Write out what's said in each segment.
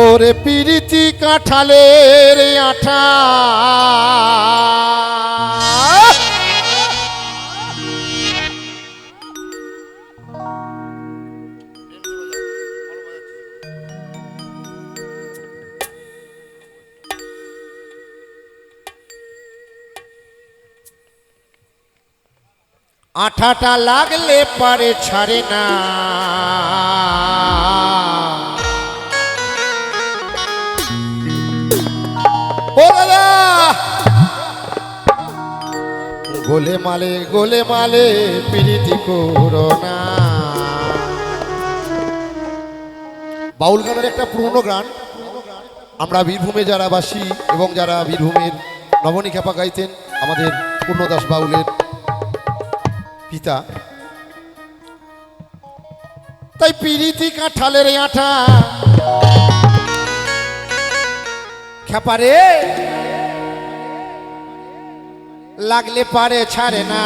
ওরে পিরিতি কাঁঠালের আঠা। আঠাটা লাগলে পারে ছাড়ে না। গোলে মালে গোলে মালে, পিরিতি করোনা বাউল গানের একটা পুরনো গান। আমরা বীরভূমে যারা বাসি এবং যারা বীরভূমের নবনী খেপা গাইতেন, আমাদের পূর্ণদাস বাউলের পিতা। তাই পিরিতি কাঁঠালের আঠা। খেপারে লাগলে পারে ছাড়ে না।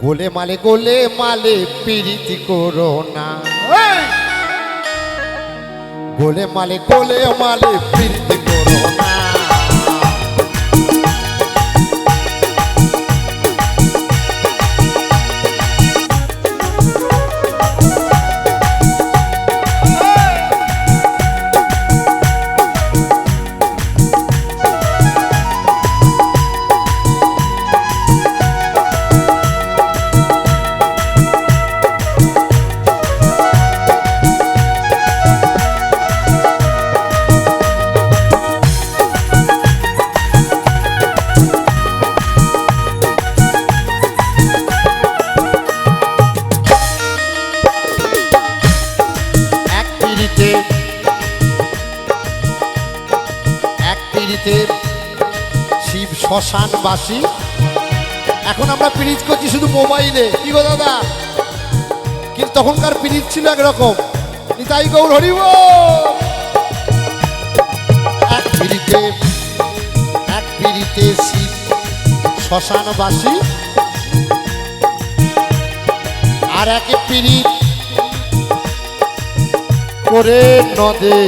গোলে মালে গোলে মালে পিরিতি করো না। গোলে মালে গোলে মালে পিরিতি শ্মশানবাসী এখন আমরা পিড়িত করছি শুধু মোবাইলে। কি গো দাদা? কিন্তু তখনকার পিড়িত ছিল একরকম। নিতাই গৌর হরিব এক পিড়িতে এক পিড়িতে শিব, শ্মশানবাসী। আর এক পিড়িত করে নদে।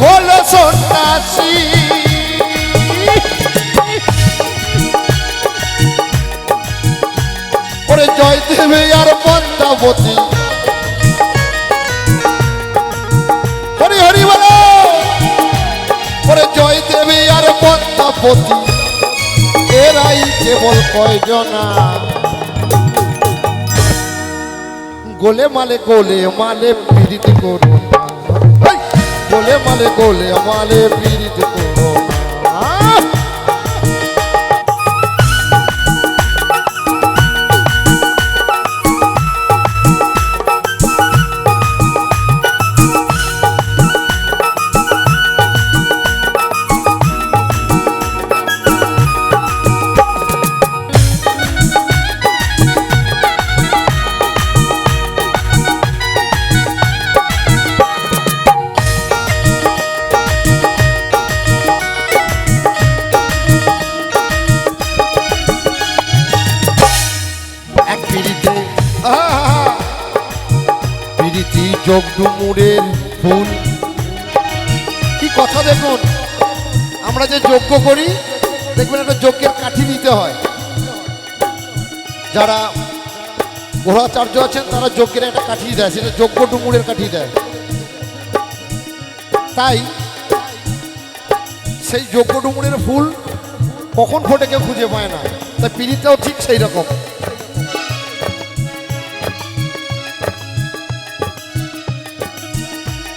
হলো সন্ন্যাসী ওরে জয় দেবে আর পদ্মাবতী হরি হরি বলো ওরে জয় দেবে আর পদ্মাবতী এরাই কেবল কয়জনা গোলে মালে গোলে মালে পীড়িত করো না। হেই! গোলে মালে গোলে মালে পীড়িত ডুমুরের ফুল কি কথা দেখুন? আমরা যে যজ্ঞ করি, দেখবেন একটা যজ্ঞের কাঠি নিতে হয়। যারা গোড়াচার্য আছেন, তারা যজ্ঞের একটা কাঠি দেয়, সেটা যজ্ঞ ডুমুরের কাঠি দেয়। তাই সেই যজ্ঞ ডুমুরের ফুল কখন ফোটে কেউ খুঁজে পায় না। তাই পিড়িতেও ঠিক সেই রকম।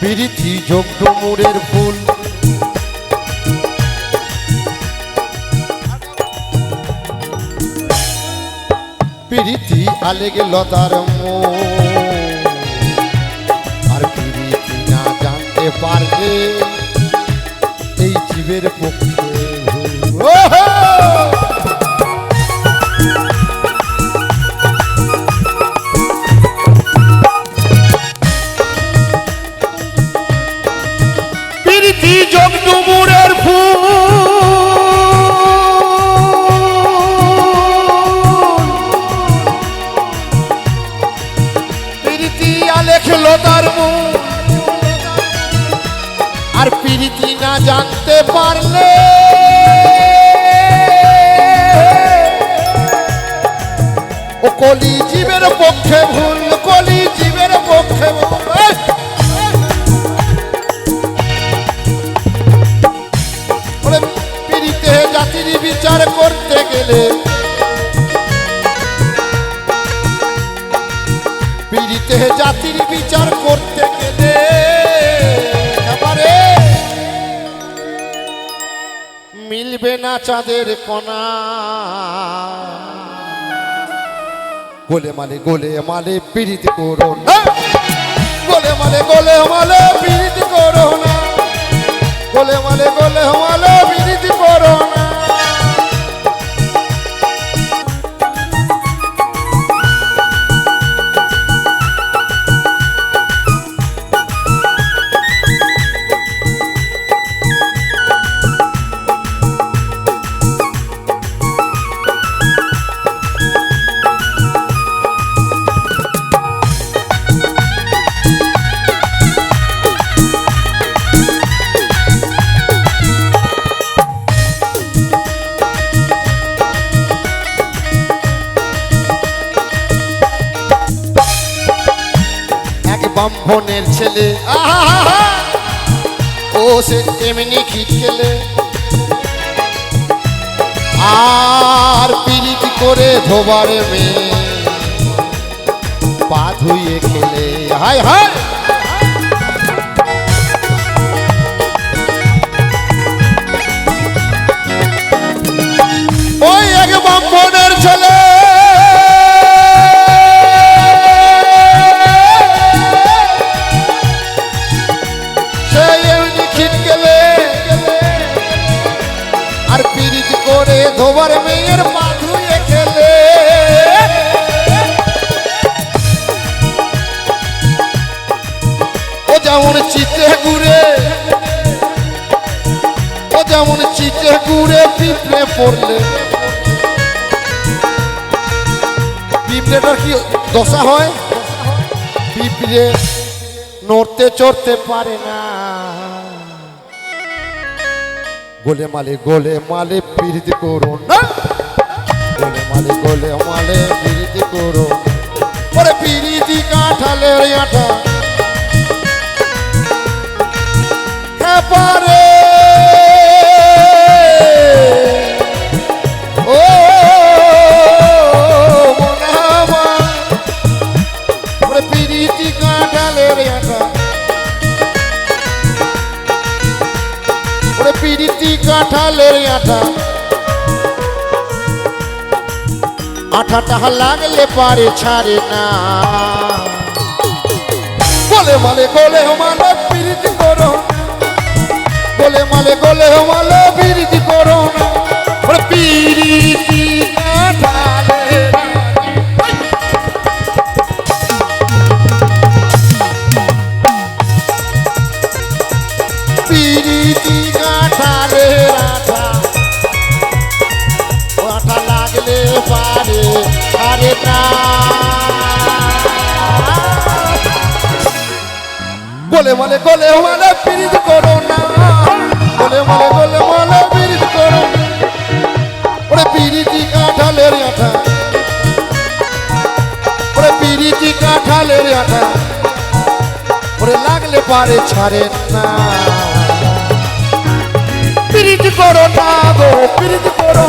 পিরিতি যোগ ডুমুরের ফুল। পিরিতি আলেগে লতার আর পিরিতি না জানতে পারলে এই জীবের পক্ষে আর প্রীতি না জানতে পারলে ও কলি জীবের পক্ষে ভুল কলি জীবের পক্ষে ভুল! পিড়িতে জাতির বিচার করতে গেলে পিড়িতে জাতির বিচার করতে গেলে মিলবে না চাঁদের কণা। গোলে মালে গোলে মালে পিড়িত করো না। গোলে মালে গোলে মালে পিড়িত করো না। গোলে মালে গোলে মালে ব্রাহ্মণের ছেলে। ও সে তেমনি খিট খিটকেলে আর পিরিত করে ধোবার মেয়ে পা ধুয়ে খেলে। হায় হায়! যেমন চিতে ঘুরে ও যেমন চিতে ঘুরে পিঁপড়ে পড়লে। পিঁপড়েটার কি দশা হয়? পিঁপড়ে নড়তে চড়তে পারে না। গোলে মালে গোলে মালে পিরিত করো না। গোলে মালে গোলে মালে পিরিত করো। ওরে পিরিতি কাঁঠালে আঠা পারে। ও পিরিতি কাঁঠালে আঠা ওরে পিরিতি কাঁঠালের আঠা আঠাটা লাগলে পারে ছাড়ে না। বলে মালে গোলে মালে পিরিতি করো। গোলে মালে গোলে মালে পিরিতি করো না। ওরে পিরিতি কাঁঠালে রাধা। ওটা লাগলে পারে আরে না। গোলে মালে পিরিত করো না। লাগলে পারে ছাড়ে না। পিরিতি করো না গো পিরিতি করো